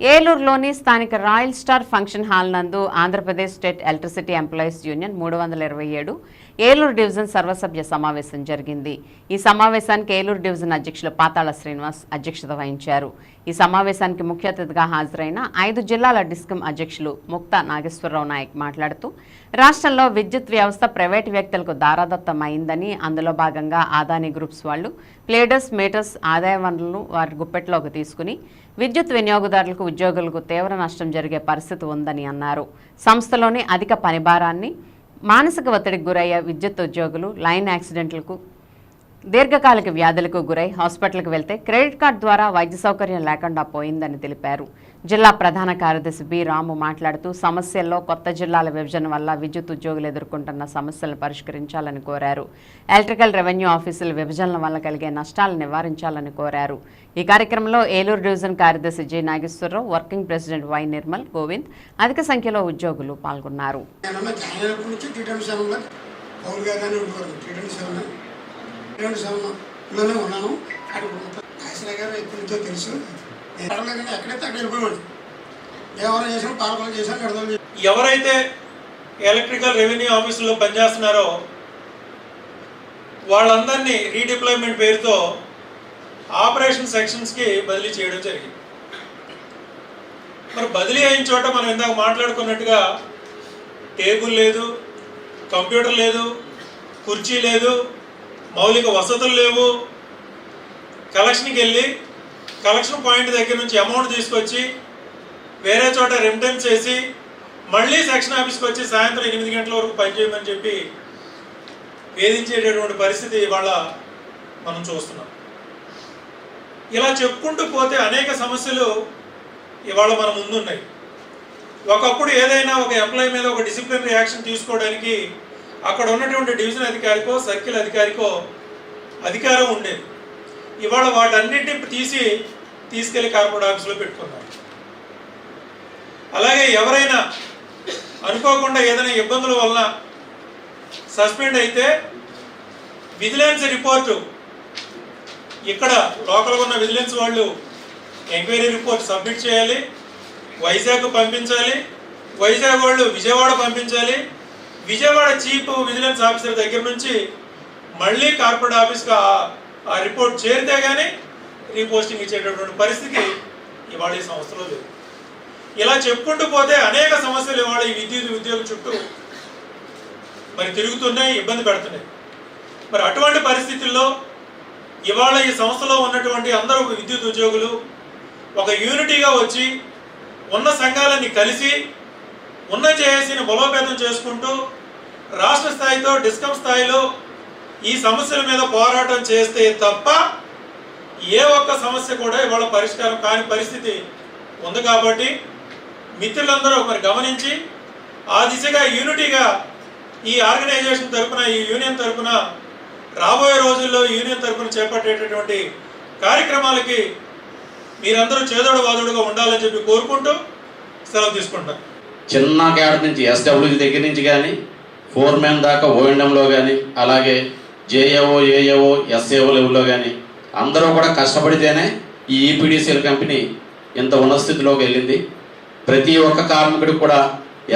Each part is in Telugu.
ఏలూరులోని స్థానిక రాయల్ స్టార్ ఫంక్షన్ హాల్ నందు Andhra Pradesh state electricity employees union మూడు వందల ఇరవై ఏడు ఏలూరు డివిజన్ సర్వసభ్య సమావేశం జరిగింది. ఈ సమావేశానికి ఏలూరు డివిజన్ అధ్యక్షులు పాతాళ శ్రీనివాస్ అధ్యక్షత వహించారు. ఈ సమావేశానికి ముఖ్య అతిథిగా హాజరైన ఐదు జిల్లాల డిస్కమ్ అధ్యక్షులు ముక్తా నాగేశ్వరరావు నాయక్ మాట్లాడుతూ రాష్ట్రంలో విద్యుత్ వ్యవస్థ ప్రైవేటు వ్యక్తులకు దారాదత్తమైందని అందులో భాగంగా ఆదాని గ్రూప్స్ వాళ్ళు ప్లేడర్స్ మేటర్స్ ఆదాయ వనరులను వారి గుప్పెట్లోకి తీసుకుని విద్యుత్ వినియోగదారులకు ఉద్యోగులకు తీవ్ర నష్టం జరిగే పరిస్థితి ఉందని అన్నారు. సంస్థలోని అధిక పనిభారాన్ని మానసిక ఒత్తిడికి గురయ్యే విద్యుత్ ఉద్యోగులు లైన్ యాక్సిడెంట్లకు దీర్ఘకాలిక వ్యాధులకు గురై హాస్పిటల్కి వెళ్తే క్రెడిట్ కార్డు ద్వారా వైద్య సౌకర్యం లేకుండా పోయిందని తెలిపారు. జిల్లా ప్రధాన కార్యదర్శి బి. రాము మాట్లాడుతూ సమస్యల్లో కొత్త జిల్లాల విభజన వల్ల విద్యుత్ ఉద్యోగులు ఎదుర్కొంటున్న సమస్యలను పరిష్కరించాలని కోరారు. ఎలక్ట్రికల్ రెవెన్యూ ఆఫీసుల విభజనల వల్ల కలిగే నష్టాలను నివారించాలని కోరారు. ఈ కార్యక్రమంలో ఏలూరు డివిజన్ కార్యదర్శి J. Nageswara Rao working president Y. Nirmal Govind అధిక సంఖ్యలో ఉద్యోగులు పాల్గొన్నారు. రెండు సంవత్సరంలోనే ఉన్నాను. అక్కడ కాశీరావు గారు ఎప్పటి తెలుసు. నేను ఎక్కడైతే అక్కడ వెళ్ళిపోయాడు దేవాలయం చేసాను పాలకులు చేశాను గడదలు చేశాను. ఎవరైతే ఎలక్ట్రికల్ రెవెన్యూ ఆఫీసులో పనిచేస్తున్నారో వాళ్ళందరినీ రీడిప్లాయ్మెంట్ పేరుతో ఆపరేషన్ సెక్షన్స్కి బదిలీ చేయడం జరిగింది. మరి బదిలీ అయిన చోట మనం ఇందాక మాట్లాడుకున్నట్టుగా టేబుల్ లేదు కంప్యూటర్ లేదు కుర్చీ లేదు మౌలిక వసతులు లేవు. కలెక్షన్కి వెళ్ళి కలెక్షన్ పాయింట్ దగ్గర నుంచి అమౌంట్ తీసుకొచ్చి వేరే చోట రెమిటెన్స్ చేసి మళ్ళీ సెక్షన్ ఆఫీస్కి వచ్చి సాయంత్రం ఎనిమిది గంటల వరకు పనిచేయమని చెప్పి వేధించేటటువంటి పరిస్థితి ఇవాళ మనం చూస్తున్నాం. ఇలా చెప్పుకుంటూ పోతే అనేక సమస్యలు ఇవాళ మన ముందున్నాయి. ఒకప్పుడు ఏదైనా ఒక ఎంప్లాయీ మీద ఒక డిసిప్లిన్ యాక్షన్ తీసుకోవడానికి అక్కడ ఉన్నటువంటి డివిజన్ అధికారికో సర్కిల్ అధికారికో అధికారం ఉండేది. ఇవాళ వాటన్నింటిని తీసి తీసుకెళ్ళి కార్పొరేట్ ఆఫీసులో పెట్టుకున్నారు. అలాగే ఎవరైనా అనుకోకుండా ఏదైనా ఇబ్బందుల వలన సస్పెండ్ అయితే విజిలెన్స్ రిపోర్టు ఇక్కడ లోకల్ ఉన్న విజిలెన్స్ వాళ్ళు ఎంక్వైరీ రిపోర్ట్ సబ్మిట్ చేయాలి వైజాగ్ పంపించాలి వైజాగ్ వాళ్ళు విజయవాడ పంపించాలి విజయవాడ చీఫ్ విజిలెన్స్ ఆఫీసర్ దగ్గర నుంచి మళ్ళీ కార్పొరేట్ ఆఫీస్కి ఆ- రిపోర్ట్ చేరితే కానీ రీపోస్టింగ్ ఇచ్చేటటువంటి పరిస్థితి ఇవాళ ఈ సంస్థలో లేదు. ఇలా చెప్పుకుంటూ పోతే అనేక సమస్యలు ఇవాళ ఈ విద్యుత్ ఉద్యోగ చుట్టూ మరి తిరుగుతున్నాయి ఇబ్బంది పెడుతున్నాయి. మరి అటువంటి పరిస్థితుల్లో ఇవాళ ఈ సంస్థలో ఉన్నటువంటి అందరూ విద్యుత్ ఉద్యోగులు ఒక యూనిటీగా వచ్చి ఉన్న సంఘాలన్నీ కలిసి ఉన్న జేఏసీని బలోపేతం చేసుకుంటూ రాష్ట్ర స్థాయితో డిస్కమ్ స్థాయిలో ఈ సమస్యల మీద పోరాటం చేస్తే తప్ప ఏ ఒక్క సమస్య కూడా ఇవాళ పరిష్కారం కాని పరిస్థితి ఉంది కాబట్టి మిత్రులందరూ మరి గమనించి ఆ దిశగా యూనిటీగా ఈ ఆర్గనైజేషన్ తరపున ఈ యూనియన్ తరఫున రాబోయే రోజుల్లో యూనియన్ తరపున చేపట్టేటటువంటి కార్యక్రమాలకి మీరందరూ చేదోడు వాదోడుగా ఉండాలని చెప్పి కోరుకుంటూ సెలవు తీసుకుంటాను చిన్న క్యాడర్ నుంచి ఎస్డబ్ల్యూజీ దగ్గర నుంచి కానీ ఫోర్ మ్యాన్ దాకా ఓఎండంలో కానీ అలాగే జేఏఓ ఏఏఓ ఎస్ఏఓ లెవెల్లో కానీ అందరూ కూడా కష్టపడితేనే ఈ ఈపీడీసీఎల్ కంపెనీ ఇంత ఉన్నత స్థితిలోకి వెళ్ళింది. ప్రతి ఒక్క కార్మికుడికి కూడా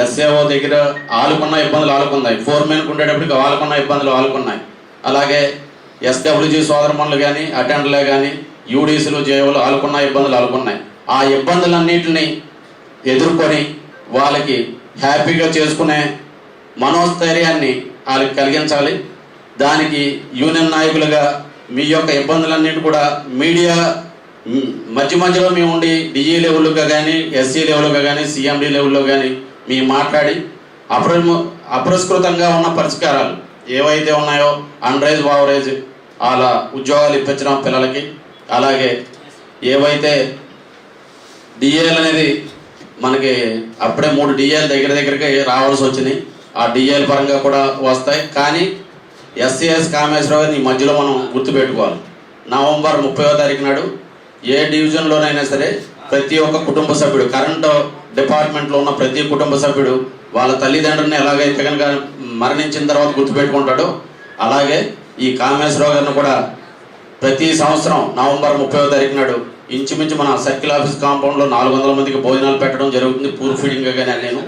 ఎస్ఏఓ దగ్గర ఆలుకున్న ఇబ్బందులు ఆలుకున్నాయి. ఫోర్ మ్యాన్కి ఉండేటప్పటికి ఆలుకున్న ఇబ్బందులు ఆలుకున్నాయి. అలాగే ఎస్డబ్ల్యూజీ సోదరమణులు కానీ అటెండర్లే కానీ యూడీసీలు జేఓలు ఆలుకున్న ఇబ్బందులు ఆలుకున్నాయి. ఆ ఇబ్బందులన్నింటినీ ఎదుర్కొని వాళ్ళకి హ్యాపీగా చేసుకునే మనోస్థైర్యాన్ని వాళ్ళకి కలిగించాలి. దానికి యూనియన్ నాయకులుగా మీ యొక్క ఇబ్బందులన్నిటి కూడా మీడియా మధ్య మధ్యలో మేము ఉండి డిఈ లెవెల్గా కానీ ఎస్సీ లెవెల్గా కానీ సిఎండి లెవెల్లో కానీ మీ మాట్లాడి అప్ర అపురస్కృతంగా ఉన్న పరిష్కారాలు ఏవైతే ఉన్నాయో అండ్రైజ్ బావరేజ్ అలా ఉద్యోగాలు ఇప్పించడం పిల్లలకి. అలాగే ఏవైతే డిఏలు అనేది మనకి అప్పుడే మూడు డిఏలు దగ్గర దగ్గరగా రావాల్సి వచ్చినాయి. ఆ డిఏల పరంగా కూడా వస్తాయి. కానీ ఎస్సీఎస్ కామేశ్వరరావు గారిని ఈ మధ్యలో మనం గుర్తుపెట్టుకోవాలి. నవంబర్ ముప్పైవ తారీఖు నాడు ఏ డివిజన్లోనైనా సరే ప్రతి ఒక్క కుటుంబ సభ్యుడు కరెంటు డిపార్ట్మెంట్లో ఉన్న ప్రతి కుటుంబ సభ్యుడు వాళ్ళ తల్లిదండ్రులను ఎలాగైతే కనుక మరణించిన తర్వాత గుర్తుపెట్టుకుంటాడో అలాగే ఈ కామేశ్వరరావు గారిని కూడా ప్రతి సంవత్సరం నవంబర్ ముప్పైవ తారీఖు నాడు ఇంచుమించు మన సర్కిల్ ఆఫీస్ కాంపౌండ్లో నాలుగు వందల మందికి భోజనాలు పెట్టడం జరుగుతుంది. పూర్ ఫీడింగ్ కానీ నేను.